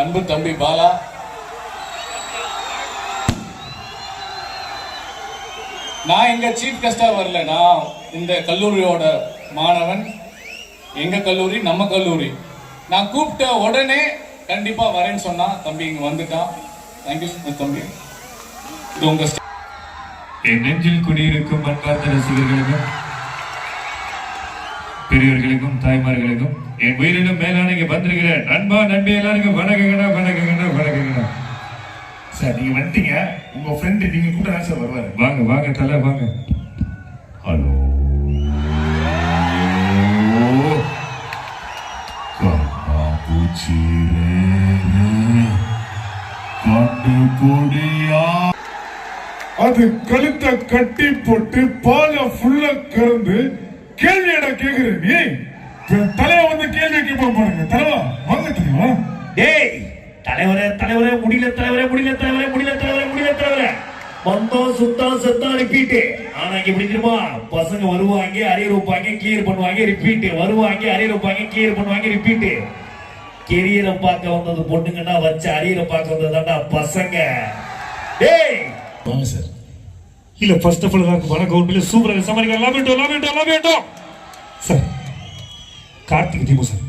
தம்பி பாலா. நான் இங்க சீஃப் கெஸ்டா வரல. நான் இந்த கல்லூரியோட மாணவன். எங்க கல்லூரி? நம்ம கல்லூரி. நான் கூப்பிட்ட உடனே கண்டிப்பா வரேன்னு சொன்னா தம்பி இங்க வந்துட்டான். தேங்க்யூ தம்பி. இது உங்க என் நெஞ்சில் குடியிருக்கும் அன்பார்ந்த ரசிகர்களுக்கும் பெரியவர்களுக்கும் தாய்மார்களுக்கும் என் உயிரினும் மேலான இங்க வந்திருக்கிற நண்பா நண்பி எல்லாருக்கும் வணக்கங்கடா வணக்கங்கடா வணக்கங்கடா சார் நீங்க வந்துட்டீங்க. உங்க ஃப்ரெண்டு நீங்க கூட தான் சார் வருவாரு. வாங்க வாங்க தலை வாங்க. ஹலோ அது கழுத்தை கட்டி போட்டு பால ஃபுல்லா கறந்து கேள்வி இடம் கேக்குற நீ தலைவா வந்து கேள்வி கேட்பான் பாருங்க. தலைவா வாங்க தெரியுமா டேய் தலைவரே தலைவரே முடியல தலைவரே முடியல தலைவரே முடியல தலைவரே முடியல தலைவரே. வந்தோம் சுத்தம் செத்தம் ரிப்பீட் ஆனா எப்படி தெரியுமா? பசங்க வருவாங்க அரியர் வைப்பாங்க கிளியர் பண்ணுவாங்க ரிப்பீட் வருவாங்க அரியர் வைப்பாங்க கிளியர் பண்ணுவாங்க ரிப்பீட் கெரியரை பார்க்க வந்தது பொண்ணுங்கன்னா வச்ச அரியரை பார்க்க வந்ததுதான்டா பசங்க. டேய். வாங்க சார். இல்ல ஃபர்ஸ்ட் ஆஃப் ஆல் எல்லாருக்கும் வணக்கம் உண்மையிலே சூப்பராக சமாளிக்க லாபேட்டோம் லாபேட்டோம் லாபேட்டோம் சார் கார்த்திக் தீபு சார்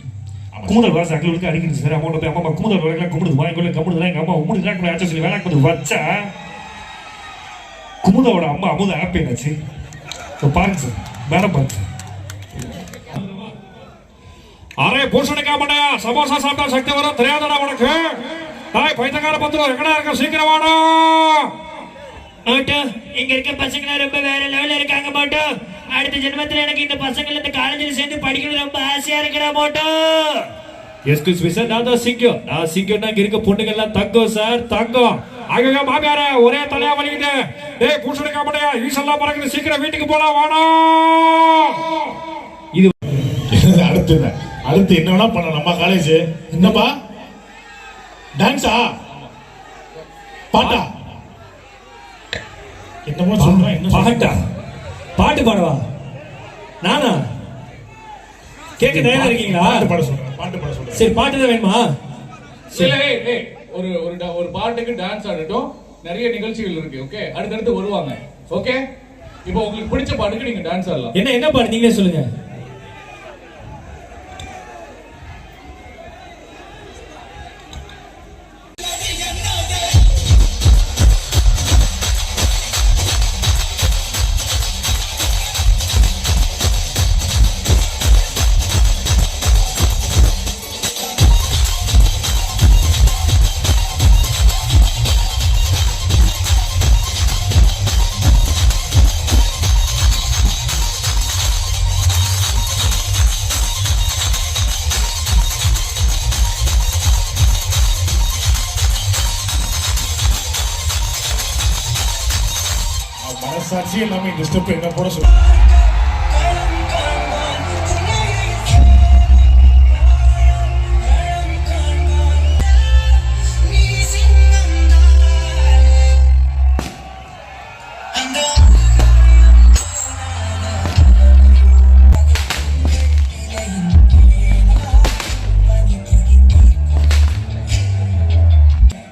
குமுதல் வாச அக்களுக்கு அடிக்கிறது சார் அமௌண்ட் போய் அம்மா குமுதல் வரைக்கும் கும்பிடுது. வாங்கிக்கொள்ள கும்பிடுது. எங்க அம்மா உம்முடு தான் கூட சொல்லி வேலை வந்து வச்சா குமுதோட அம்மா அமுத ஆப் என்னாச்சு? பாருங்க சார் வேற பாருங்க சார் அரே பூசணிக்கா மண்டையா சமோசா சாப்பிட்டா சக்தி வரும். தெரியாதடா உனக்கு. தாய் பைத்தக்கார பத்திரம் எங்கடா இருக்க? சீக்கிரமாடா. மாட்டோ இங்க இருக்க பசங்க ரொம்ப வேற லெவல்ல இருக்காங்க மாட்டோ அடுத்த ஜென்மத்துல எனக்கு இந்த பசங்கள இந்த காலேஜில் சேர்ந்து படிக்கணும் ரொம்ப ஆசையா இருக்கிறா மாட்டோ எஸ்கியூஸ் மீ சார் நான் தான் சிங்கம். நான் சிங்கம்னா இங்க இருக்க பொண்ணுங்க எல்லாம் தங்கம் சார் தங்கம். அங்க மாமியார ஒரே தலையா வலிக்குது. டேய் பூசணிக்கா மண்டையா ஈசெல்லாம் பறக்குது. சீக்கிரம் வீட்டுக்கு போலாம் வாடா. இது அடுத்து அடுத்து என்ன வேணா பண்ண நம்ம காலேஜ் என்னப்பா? டான்ஸா பாட்டா? என்னமோ சொல்றேன் என்ன பாட்டா பாட்டு பாடவா? நானா? கேட்க தயாரா இருக்கீங்களா? பாட்டு பாட சொல்றேன் பாட்டு பாட சொல்றேன் சரி பாட்டு தான் வேணுமா? இல்ல, ஏய், ஏய், ஒரு ஒரு ஒரு பாட்டுக்கு டான்ஸ் ஆடட்டும். நிறைய நிகழ்ச்சிகள் இருக்கு ஓகே அடுத்தடுத்து வருவாங்க ஓகே இப்போ உங்களுக்கு பிடிச்ச பாட்டுக்கு நீங்க டான்ஸ் ஆடலாம். என்ன என்ன பாட்டு? நீங்களே சொல்லுங்க. மனசாட்சி எல்லாமே இந்த ஸ்டெப் என்ன போட சொல்றேன்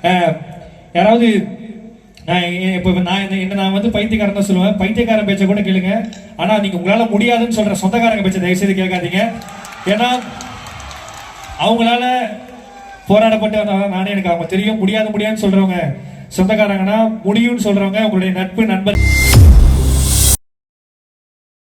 அஹ், யாராவது நான் இ- இப்போ நான் என்ன நான் வந்து பைத்தியக்காரன் தான் சொல்லுவேன். பைத்தியக்காரன் பேச்சை கூட கேளுங்க. ஆனால் நீங்கள் உங்களால் முடியாதுன்னு சொல்கிற சொந்தக்காரங்க பேச்சை தயவு செய்து கேட்காதீங்க. ஏன்னா அவங்களால போராடப்பட்டு நானே எனக்கு அவங்க தெரியும். முடியாது முடியாதுன்னு சொல்கிறவங்க சொந்தக்காரங்கன்னா முடியும்னு சொல்கிறவங்க உங்களுடைய நட்பு நண்பர்.